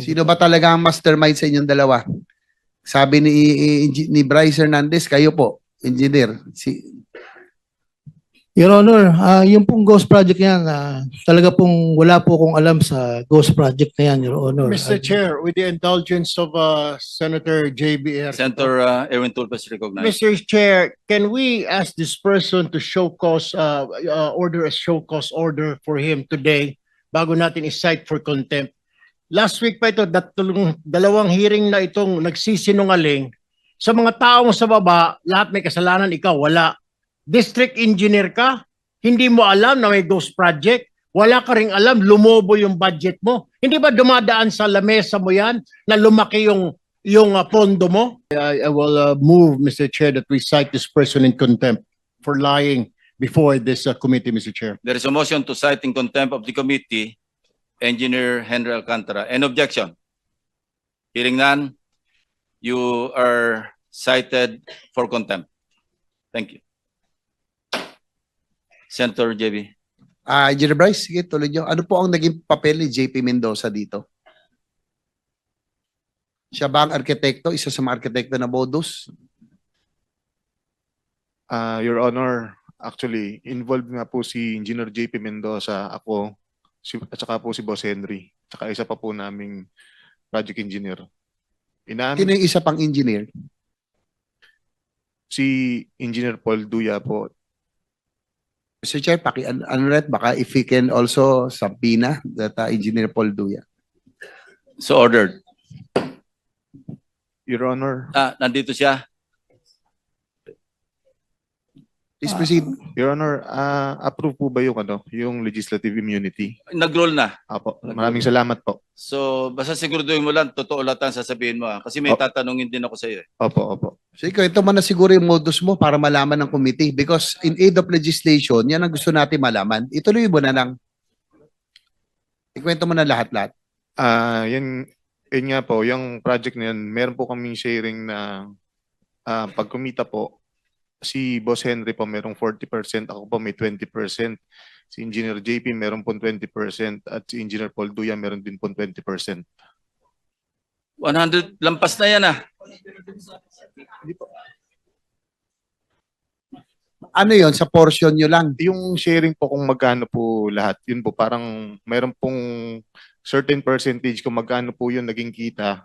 Sino ba talaga ang mastermind sa inyong dalawa? Sabi ni, ni, ni Bryce Hernandez, kayo po, engineer. Si, Your Honor, ah yung pong ghost project yan, ah, talaga pong wala po akong alam sa ghost project na yan, Your Honor. Mr. Ah, Chair, with the indulgence of uh, Senator JBR. Senator uh, Erwin Tulfas recognized. Mr. Chair, can we ask this person to show cause, uh, uh, order a show cause order for him today bago natin i-cite for contempt? Last week pa ito, datulong, dalawang hearing na itong nagsisinungaling. Sa mga taong sa baba, lahat may kasalanan, ikaw wala. District engineer ka, hindi mo alam na may ghost project, wala ka ring alam, lumobo yung budget mo. Hindi ba dumadaan sa lamesa mo yan na lumaki yung yung uh, pondo mo? I, I will uh, move, Mr. Chair, that we cite this person in contempt for lying before this uh, committee, Mr. Chair. There is a motion to cite in contempt of the committee, Engineer Henry Alcantara. Any objection? Hearing none, you are cited for contempt. Thank you. Senator JB. ah Engineer Bryce, sige, tuloy nyo. Ano po ang naging papel ni JP Mendoza dito? Siya ba ang arkitekto? Isa sa mga arkitekto na modus? Ah, Your Honor, actually, involved nga po si Engineer JP Mendoza, ako, si, at saka po si Boss Henry, at saka isa pa po naming project engineer. Inaamin Sino yung isa pang engineer? si Engineer Paul Duya po. Mr. Chair, paki an ano rin, baka if we can also sampina that uh, Engineer Paul Duya. So ordered. Your Honor, Ah, nandito siya. Please proceed. Your Honor, ah, approve po ba yung ano, yung legislative immunity? Nag-roll na. Apo, maraming salamat po. So basta siguraduhin mo lang, totoo lahat ang sasabihin mo. ah. Kasi may Oh. tatanungin din ako sa iyo. eh. Opo, opo. So ikaw, ito man na siguro yung modus mo para malaman ng committee because in aid of legislation, yan ang gusto natin malaman. Ituloy mo na lang. Ikwento mo na lahat-lahat. Ah, yan, yun nga po, yung project na yan, meron po kaming sharing na ah, pag kumita po, si Boss Henry po merong 40%, ako po may 20%. Si Engineer JP meron po 20% at si Engineer Paul Duya meron din po 20%. 100, lampas na yan ah. Ano yon sa portion nyo lang? Yung sharing po kung magkano po lahat, yun po parang meron pong certain percentage kung magkano po yun naging kita,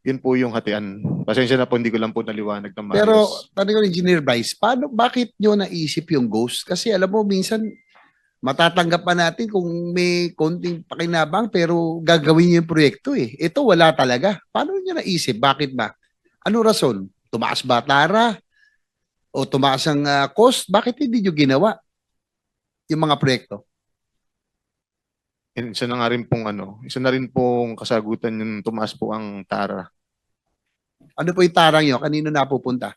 yun po yung hatian. Pasensya na po, hindi ko lang po naliwanag ng maayos. Pero, tanong ko, Engineer Bryce, paano, bakit nyo naisip yung ghost? Kasi alam mo, minsan, matatanggap pa natin kung may konting pakinabang pero gagawin nyo yung proyekto eh. Ito wala talaga. Paano nyo naisip? Bakit ba? Ano rason? Tumaas ba tara? O tumaas ang ah, cost? Bakit hindi nyo ginawa yung mga proyekto? And isa na nga rin pong ano, isa na rin pong kasagutan yung tumaas po ang tara. Ano po yung tarang nyo? Kanino napupunta?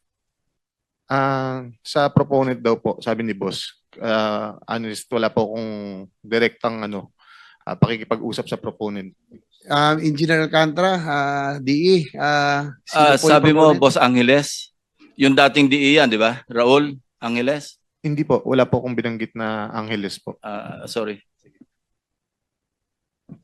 Ah, sa proponent daw po, sabi ni boss, ah honest, wala po akong direktang ano, ah, pakikipag-usap sa proponent. Um, Engineer Alcantara, ah, DE, ah, sino Ah, po yung sabi mo, proponent? Boss Angeles, yung dating DE yan, di ba? Raul Angeles? Hindi po, wala po akong binanggit na Angeles po. Ah, sorry.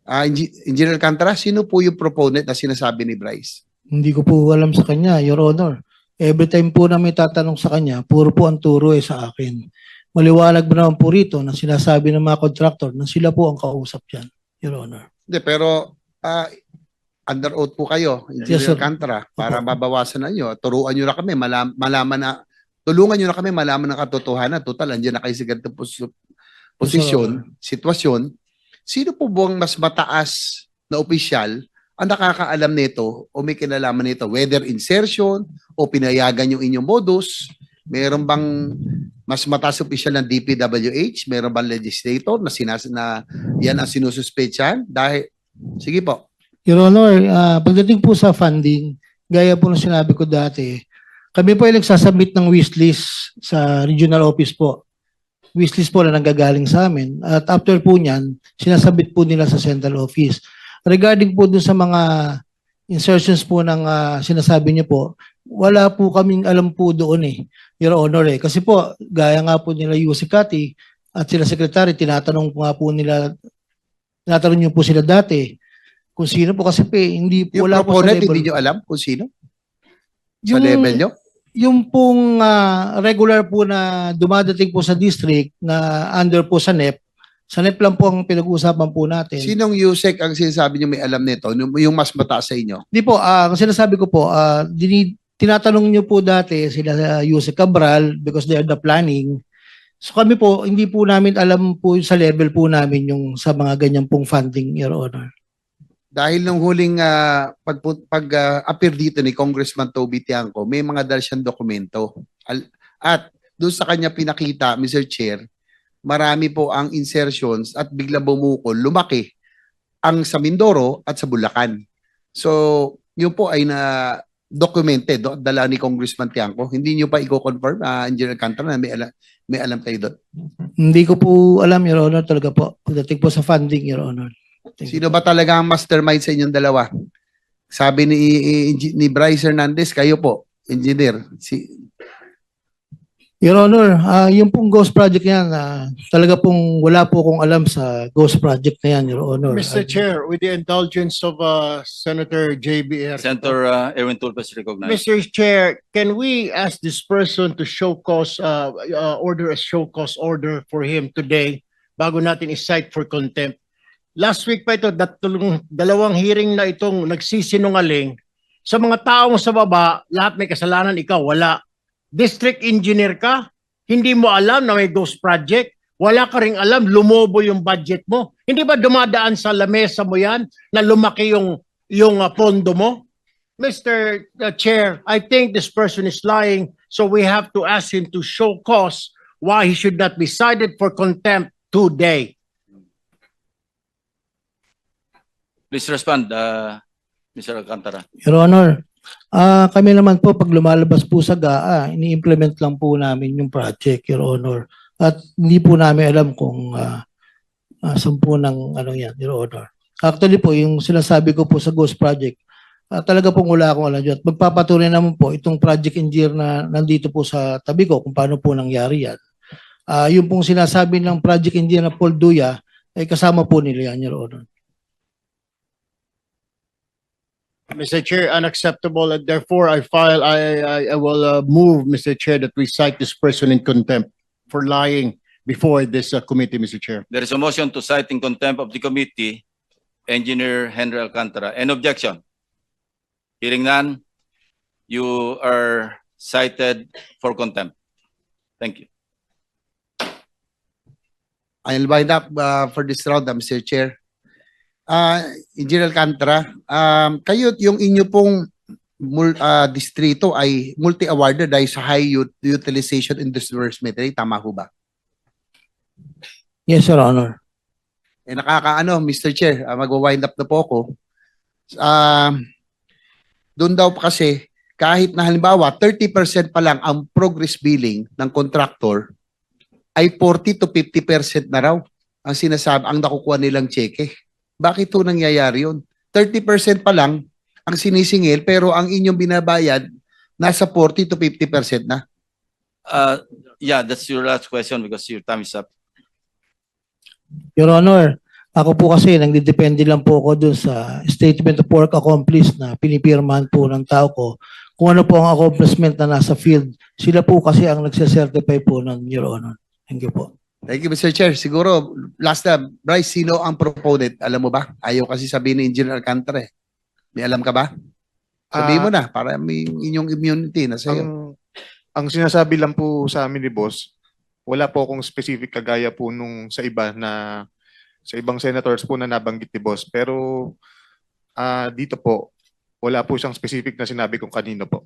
Engi- Engineer Alcantara, sino po yung proponent na sinasabi ni Bryce? Hindi ko po alam sa kanya, Your Honor. Every time po na may tatanong sa kanya, puro po ang turo eh sa akin. Maliwanag ba naman po rito na sinasabi ng mga contractor na sila po ang kausap yan, Your Honor. Hindi, pero ah, under oath po kayo, Engineer Yes. Alcantara, para mabawasan na nyo. Turuan nyo na kami, malam, malaman na, tulungan nyo na kami malaman ng katotohanan. Total, andyan na kayo sa ganitong pos- posisyon, sitwasyon. Sino po buwang mas mataas na opisyal ang nakakaalam nito o may kinalaman nito? Whether insertion o pinayagan yung inyong modus, meron bang mas mataas opisyal ng DPWH? Meron bang legislator na, sinas na yan ang sinususpetsahan? Dahil, sige po. Your Honor, ah, pagdating po sa funding, gaya po ng sinabi ko dati, kami po ay nagsasubmit ng wishlist sa regional office po. Wishlist po na nanggagaling sa amin. At after po niyan, sinasabit po nila sa central office. Regarding po dun sa mga insertions po ng ah, sinasabi niyo po, wala po kaming alam po doon eh, Your Honor eh. Kasi po, gaya nga po nila Yusik Kati at sila Secretary, tinatanong po nga po nila, tinatanong niyo po sila dati, Kung sino po kasi po, eh, hindi po, Yung wala po sa level. hindi nyo alam kung sino? Sa Yung- level nyo? Yung pong ah, regular po na dumadating po sa district na under po sa NEP, sa NEP lang po ang pinag-uusapan po natin. Sinong USEC ang sinasabi nyo may alam nito? Yung mas mataas sa inyo? Di po, ah, ang sinasabi ko po, ah, dini, tinatanong niyo po dati sila sa Yusek Cabral because they are the planning. So kami po, hindi po namin alam po sa level po namin yung sa mga ganyan pong funding, Your Honor. Dahil nung huling ah, pag, pag ah, appear dito ni Congressman Toby Tiangco, may mga dal siyang dokumento. At doon sa kanya pinakita, Mr. Chair, marami po ang insertions at bigla bumukol, lumaki ang sa Mindoro at sa Bulacan. So, yun po ay na documented, do, dala ni Congressman Tiangco. Hindi nyo pa i-confirm, uh, Engineer Alcantara, na may alam, may alam kayo doon. Hindi ko po alam, Your Honor, talaga po. Pagdating po sa funding, Your Honor. Sino ba talaga ang mastermind sa inyong dalawa? Sabi ni ni, Bryce Hernandez, kayo po, engineer. Si Your Honor, ah, yung pong Ghost Project yan, ah, talaga pong wala po akong alam sa Ghost Project na yan, Your Honor. Mr. Ah, Chair, with the indulgence of uh, Senator JBR. Senator uh, Erwin Tulfo is recognized. Mr. Chair, can we ask this person to show cause, uh, uh, order a show cause order for him today bago natin i-cite for contempt? Last week pa ito, datlong, dalawang hearing na itong nagsisinungaling. Sa mga taong sa baba, lahat may kasalanan, ikaw wala. District engineer ka, hindi mo alam na may ghost project, wala ka ring alam, lumobo yung budget mo. Hindi ba dumadaan sa lamesa mo yan na lumaki yung, yung uh, pondo mo? Mr. uh, Chair, I think this person is lying, so we have to ask him to show cause why he should not be cited for contempt today. Please respond, uh, Mr. Alcantara. Your Honor, ah kami naman po pag lumalabas po sa GAA, ini-implement lang po namin yung project, Your Honor. At hindi po namin alam kung uh, saan po ng ano yan, Your Honor. Actually po, yung sinasabi ko po sa Ghost Project, ah, talaga pong wala akong alam dyan. At magpapatunay naman po itong project engineer na nandito po sa tabi ko kung paano po nangyari yan. Ah, yung pong sinasabi ng project engineer na Paul Duya, ay kasama po nila yan, Your Honor. Mr. Chair, unacceptable, and therefore I file, I, I, I will uh, move, Mr. Chair, that we cite this person in contempt for lying before this uh, committee, Mr. Chair. There is a motion to cite in contempt of the committee, Engineer Henry Alcantara. Any objection? Hearing none, you are cited for contempt. Thank you. I'll wind up uh, for this round, uh, Mr. Chair. Uh, Engineer Alcantara, um, kayo yung inyo pong mul, uh, distrito ay multi-awarded dahil sa high ut- utilization in disbursement rate. Tama ho ba? Yes, Your Honor. Eh, nakakaano, Mr. Chair, uh, magwa-wind up na po ako. Um, doon daw kasi, kahit na halimbawa, 30% pa lang ang progress billing ng contractor, ay 40 to 50% na raw ang sinasabi, ang nakukuha nilang cheque. Bakit to nangyayari yun? 30% pa lang ang sinisingil, pero ang inyong binabayad, nasa 40 to 50% na. Uh, yeah, that's your last question because your time is up. Your Honor, ako po kasi nagdidepende lang po ako dun sa statement of work accomplished na pinipirmahan po ng tao ko. Kung ano po ang accomplishment na nasa field, sila po kasi ang nagsisertify po ng Your Honor. Thank you po. Thank you, Mr. Chair. Siguro, last na, Bryce, sino ang proponent? Alam mo ba? Ayaw kasi sabihin ni Engineer Alcantara eh. May alam ka ba? Sabihin Ah, mo na, para may inyong immunity na sa'yo. Ang, ang sinasabi lang po sa amin ni boss, wala po akong specific kagaya po nung sa iba na sa ibang senators po na nabanggit ni boss. Pero ah, dito po, wala po siyang specific na sinabi kung kanino po.